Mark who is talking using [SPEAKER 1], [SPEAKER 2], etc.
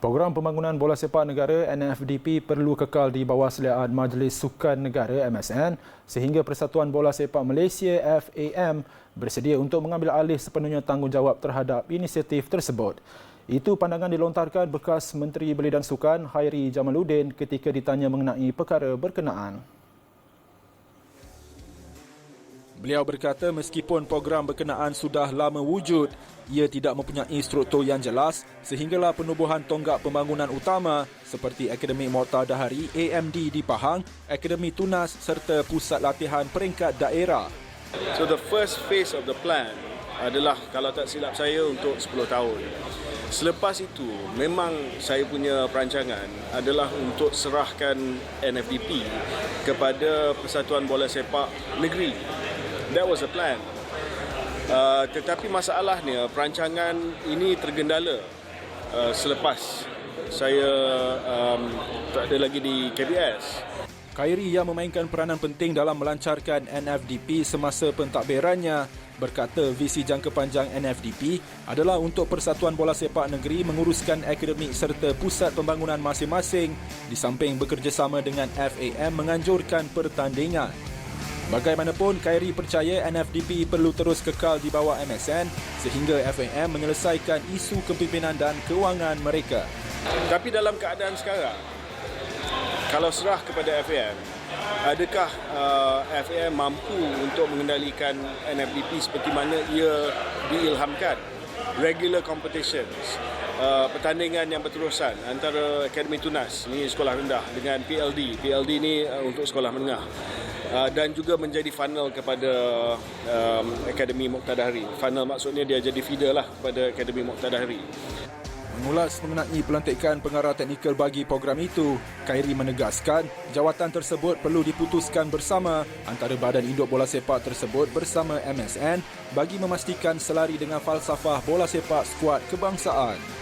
[SPEAKER 1] Program Pembangunan Bola Sepak Negara NFDP perlu kekal di bawah seliaan Majlis Sukan Negara MSN sehingga Persatuan Bola Sepak Malaysia FAM bersedia untuk mengambil alih sepenuhnya tanggungjawab terhadap inisiatif tersebut. Itu pandangan dilontarkan bekas Menteri Belia dan Sukan Hairi Jamaluddin ketika ditanya mengenai perkara berkenaan. Beliau berkata meskipun program berkenaan sudah lama wujud, ia tidak mempunyai struktur yang jelas sehinggalah penubuhan tonggak pembangunan utama seperti Akademi Mortar Dahari AMD di Pahang, Akademi Tunas serta pusat latihan peringkat daerah.
[SPEAKER 2] So the first phase of the plan adalah kalau tak silap saya untuk 10 tahun. Selepas itu, memang saya punya perancangan adalah untuk serahkan NFDP kepada Persatuan Bola Sepak Negeri That was the plan. Uh, tetapi masalahnya perancangan ini tergendala uh, selepas saya um, tak ada lagi di KBS.
[SPEAKER 1] Khairi yang memainkan peranan penting dalam melancarkan NFDP semasa pentadbirannya berkata visi jangka panjang NFDP adalah untuk Persatuan Bola Sepak Negeri menguruskan akademik serta pusat pembangunan masing-masing di samping bekerjasama dengan FAM menganjurkan pertandingan. Bagaimanapun, Khairi percaya NFDP perlu terus kekal di bawah MSN sehingga FAM menyelesaikan isu kepimpinan dan kewangan mereka.
[SPEAKER 2] Tapi dalam keadaan sekarang, kalau serah kepada FAM, adakah uh, FAM mampu untuk mengendalikan NFDP seperti mana ia diilhamkan? Regular competitions, uh, pertandingan yang berterusan antara Akademi Tunas, ini sekolah rendah, dengan PLD. PLD ini uh, untuk sekolah menengah. Uh, dan juga menjadi funnel kepada um, Akademi Muqtadahari. Funnel maksudnya dia jadi feeder lah kepada Akademi Muqtadahari.
[SPEAKER 1] Mengulas mengenai pelantikan pengarah teknikal bagi program itu, Khairi menegaskan jawatan tersebut perlu diputuskan bersama antara Badan Induk Bola Sepak tersebut bersama MSN bagi memastikan selari dengan falsafah bola sepak skuad kebangsaan.